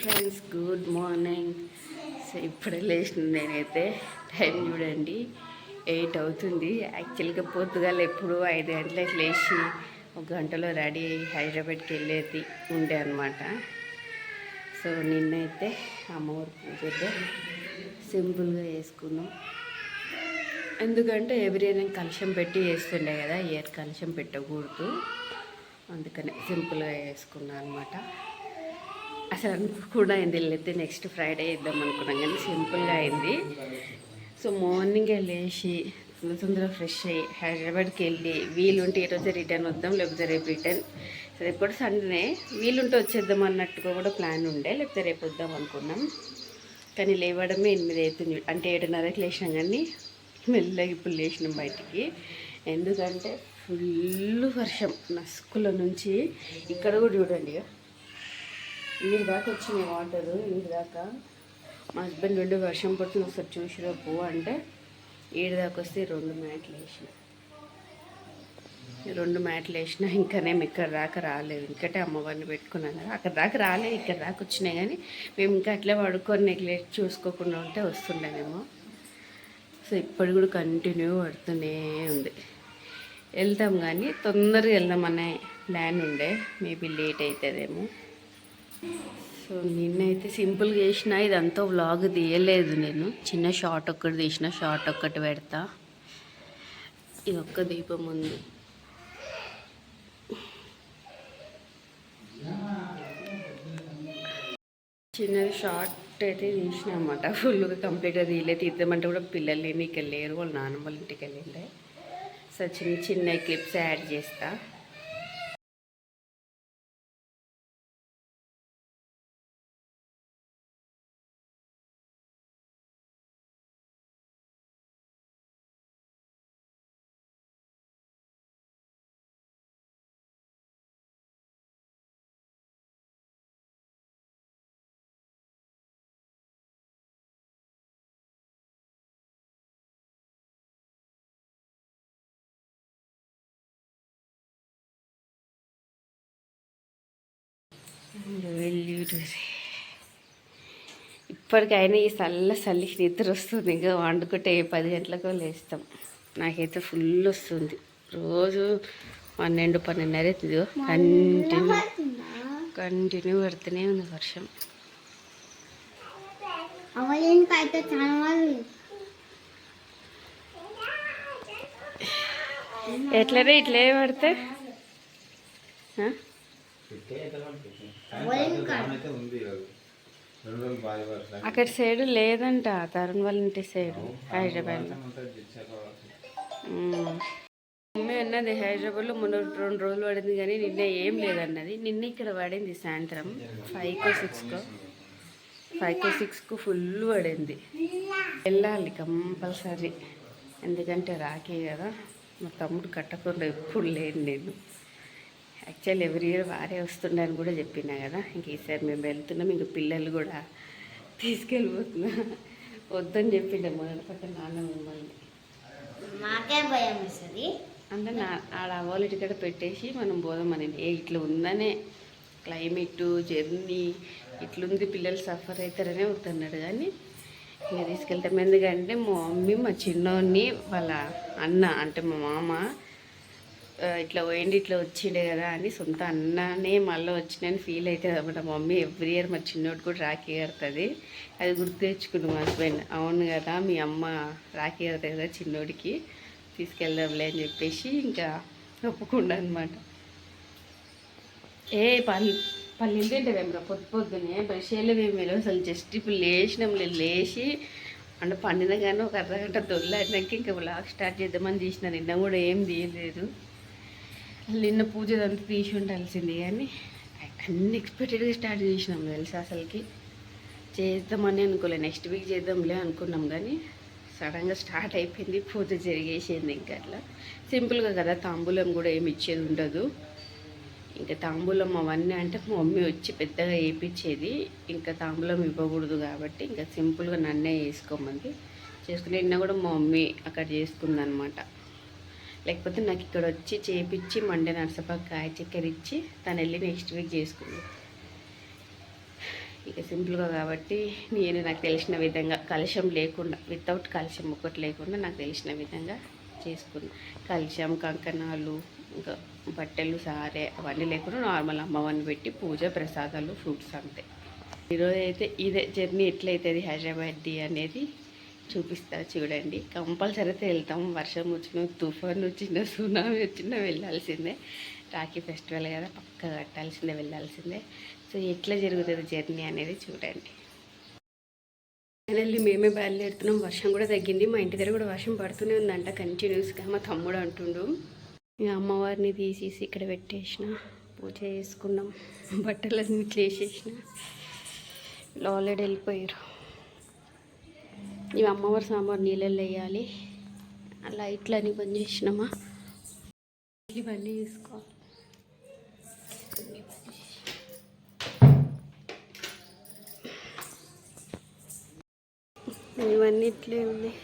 Friends good morning. So ఇప్పుడే లేచిన నేనైతే టైం చూడండి. ఎయిట్ అవుతుంది. యాక్చువల్గా పొద్దుగాల ఎప్పుడు ఐదు గంటలకు లేచి ఒక గంటలో రెడీ అయ్యి హైదరాబాద్కి వెళ్ళేది ఉండే అనమాట సో నిన్నైతే అమ్మవారి పూజతో సింపుల్గా వేసుకున్నాం ఎందుకంటే ఎవ్రీ నేను కలుషం పెట్టి వేస్తుండే కదా ఇయర్ కలుషం పెట్టకూడదు. అందుకనే సింపుల్గా వేసుకున్నాను అనమాట అసలు అనుకోకుండా అయింది. వెళ్ళైతే నెక్స్ట్ ఫ్రైడే ఇద్దాం అనుకున్నాం కానీ సింపుల్గా అయింది. సో మార్నింగ్ లేచి తొందర తొందరగా ఫ్రెష్ అయ్యి హైదరాబాద్కి వెళ్ళి వీలుంటే ఈరోజు రిటర్న్ వద్దాం లేకపోతే రేపు రిటర్న్ రేపు కూడా సండేనే వీలుంటే వచ్చేద్దాం అన్నట్టుగా కూడా ప్లాన్ ఉండే లేకపోతే రేపు వద్దాం అనుకున్నాం. కానీ లేవడమే ఎనిమిది అవుతుంది. అంటే ఏడున్నరకి లేచినాం కానీ మెల్లగా ఇప్పుడు లేచినాం బయటికి. ఎందుకంటే ఫుల్ వర్షం. నస్కుల నుంచి ఇక్కడ కూడా చూడండి ఇక వీడి దాకా వచ్చినాయి వాటరు వీడి దాకా. మా హస్బెండ్ రెండు వర్షం పడుతుంది ఒకసారి చూసిరా పో అంటే వీడి దాకా వస్తే రెండు మ్యాట్లు వేసిన. రెండు మ్యాట్లు వేసినా ఇంకా మేము ఇక్కడ దాకా రాలేదు. ఇంకటే అమ్మవారిని పెట్టుకున్నాను కదా అక్కడ దాకా రాలేదు ఇక్కడ దాకా వచ్చినాయి కానీ మేము ఇంకా అట్లే పడుకొని నెగ్లెక్ట్ చూసుకోకుండా ఉంటే వస్తుండేమేమో సో ఇప్పుడు కూడా కంటిన్యూ పడుతూనే ఉంది. వెళ్తాం కానీ తొందరగా వెళ్దామనే ప్లాన్ ఉండే. మేబీ లేట్ అవుతుందేమో సో నిన్నైతే సింపుల్గా చేసిన ఇదంతా వ్లాగ్ తీయలేదు నేను. చిన్న షార్ట్ ఒక్కటి తీసిన షార్ట్ ఒక్కటి పెడతా. ఇది ఒక్క దీపం ఉంది. చిన్నది షార్ట్ అయితే తీసిన అనమాట ఫుల్గా కంప్లీట్గా తీయలేదు తీద్దామంటే కూడా పిల్లలు లేని ఇక్కడ లేరు. వాళ్ళ నాన్నమ్మ వాళ్ళ ఇంటికి వెళ్ళిండే. సో చిన్న చిన్న క్లిప్స్ యాడ్ చేస్తాను ఇప్పటికైనా ఈ చల్ల చల్లికి నిద్ర వస్తుంది. ఇంకా వండుకుంటే పది గంటలకో లేస్తాం. నాకైతే ఫుల్ వస్తుంది. రోజు పన్నెండు పన్నెండున్నర అవుతుంది కంటిన్యూ కంటిన్యూ పడుతూనే ఉంది వర్షం. ఎట్లనే ఇట్లే పడితే? అక్కడ సైడ్ లేదంట తరుణ్ వాళ్ళ ఇంటి సైడ్ హైదరాబాద్లో. మమ్మీ అన్నది హైదరాబాద్లో మొన్న రెండు రోజులు పడింది కానీ నిన్న ఏం లేదన్నది. నిన్న ఇక్కడ పడింది సాయంత్రం ఫైవ్కో సిక్స్కో. ఫైవ్కో సిక్స్కు ఫుల్ పడింది. వెళ్ళాలి కంపల్సరీ. ఎందుకంటే రాకే కదా. మా తమ్ముడు కట్టకుండా ఎప్పుడు లేను నేను. యాక్చువల్ ఎవ్రీ ఇయర్ వారే వస్తుండని కూడా చెప్పినా కదా. ఇంక ఈసారి మేము వెళ్తున్నాం. ఇంక పిల్లలు కూడా తీసుకెళ్ళిపోతున్నా. వద్దని చెప్పిండే మొదటి పక్క నాన్న మిమ్మల్ని. మాకే భయం వేస్తుంది అంటే నా ఆడ అవ్వాలి ఇక్కడ పెట్టేసి మనం పోదామని ఏ ఇట్లా ఉందనే క్లైమేట్ జర్నీ ఇట్లుంది. పిల్లలు సఫర్ అవుతారనే వద్దన్నాడు కానీ ఇక తీసుకెళ్తాం. ఎందుకంటే మా మమ్మీ మా చిన్నోడిని వాళ్ళ అన్న అంటే మా మామ ఇట్లా పోయిండి ఇట్లా వచ్చిండే కదా అని సొంత అన్ననే మళ్ళీ వచ్చినాయని ఫీల్ అవుతుంది అన్నమాట మా మమ్మీ. ఎవ్రీ ఇయర్ మా చిన్నోడు కూడా రాఖీ కడుతుంది. అది గుర్తు తెచ్చుకుంటు మా హస్బెండ్ అవును కదా మీ అమ్మ రాఖీ కడుతుంది కదా చిన్నోడికి. తీసుకెళ్దాంలే అని చెప్పేసి ఇంకా ఒప్పుకుండా అనమాట ఏ పల్లి పల్లీలు తింటావేమరా పొద్దు పొద్దునే బరిసేలేవేమి అసలు జస్ట్ ఇప్పుడు లేచినాం లేచి అంటే పండిన కానీ ఒక అర్ధగంట దొల్లాడినాక ఇంకా బ్లాగ్ స్టార్ట్ చేద్దామని తీసిన. నిన్న కూడా ఏం తీయలేదు. నిన్న పూజ అంతా తీసి ఉండాల్సింది కానీ అన్ని ఎక్స్పెక్టెడ్గా స్టార్ట్ చేసినాం తెలుసా అసలుకి. చేద్దామని అనుకోలే నెక్స్ట్ వీక్ చేద్దాంలే అనుకున్నాం కానీ సడన్గా స్టార్ట్ అయిపోయింది పూజ జరిగేసింది ఇంకా అట్లా. సింపుల్గా కదా తాంబూలం కూడా ఏమి ఇచ్చేది ఉండదు. ఇంకా తాంబూలం అవన్నీ అంటే మా మమ్మీ వచ్చి పెద్దగా వేయించేది ఇంకా తాంబూలం ఇవ్వకూడదు కాబట్టి ఇంకా సింపుల్గా నన్నే వేసుకోమంది. చేసుకుని నిన్న కూడా మా మమ్మీ అక్కడ చేసుకుందనమాట లేకపోతే నాకు ఇక్కడ వచ్చి చేపించి మండే నరసపాకు కాయ చక్కెర ఇచ్చి తను వెళ్ళి నెక్స్ట్ వీక్ చేసుకుంది. ఇక సింపుల్గా కాబట్టి నేను నాకు తెలిసిన విధంగా కలుషం లేకుండా వితౌట్ కలుషం ఒకటి లేకుండా నాకు తెలిసిన విధంగా చేసుకున్నా. కలుషం కంకణాలు ఇంకా బట్టలు సారే అవన్నీ లేకుండా నార్మల్ అమ్మవారిని పెట్టి పూజ ప్రసాదాలు ఫ్రూట్స్ అంతే. ఈరోజు అయితే ఇదే జర్నీ ఎట్లయితుంది హైదరాబాద్ది అనేది చూపిస్తా చూడండి. కంపల్సరీ అయితే వెళ్తాం. వర్షం వచ్చిన తుఫాన్ వచ్చిన సునామీ వచ్చినా వెళ్ళాల్సిందే. రాఖీ ఫెస్టివల్ కదా పక్క కట్టాల్సిందే వెళ్ళాల్సిందే. సో ఎట్లా జరుగుతుంది జర్నీ అనేది చూడండి. ఫైనల్లీ మేమే బయలుదేరుతున్నాం. వర్షం కూడా తగ్గింది. మా ఇంటి దగ్గర కూడా వర్షం పడుతూనే ఉందంట. కంటిన్యూస్గా మా తమ్ముడు అంటుండు. ఇక అమ్మవారిని తీసేసి ఇక్కడ పెట్టేసిన. పూజ చేసుకున్నాం. బట్టలన్నీ ఇట్లా వేసేసిన ఆల్రెడీ వెళ్ళిపోయారు. ఇవి అమ్మవారి సాంబార్ నీళ్ళల్లో వేయాలి. ఆ లైట్లన్నీ బంద్ చేసినామా? ఇవన్నీ తీసుకోవాలి ఇవన్నీ ఇట్లే ఉన్నాయి.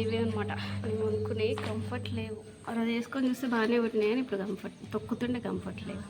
ఇవే అనమాట మేము అనుకునే కంఫర్ట్ లేవు. అలా చేసుకొని చూస్తే బాగానే ఉంటున్నాయి కానీ ఇప్పుడు కంఫర్ట్ తొక్కుతుండే కంఫర్ట్ లేవు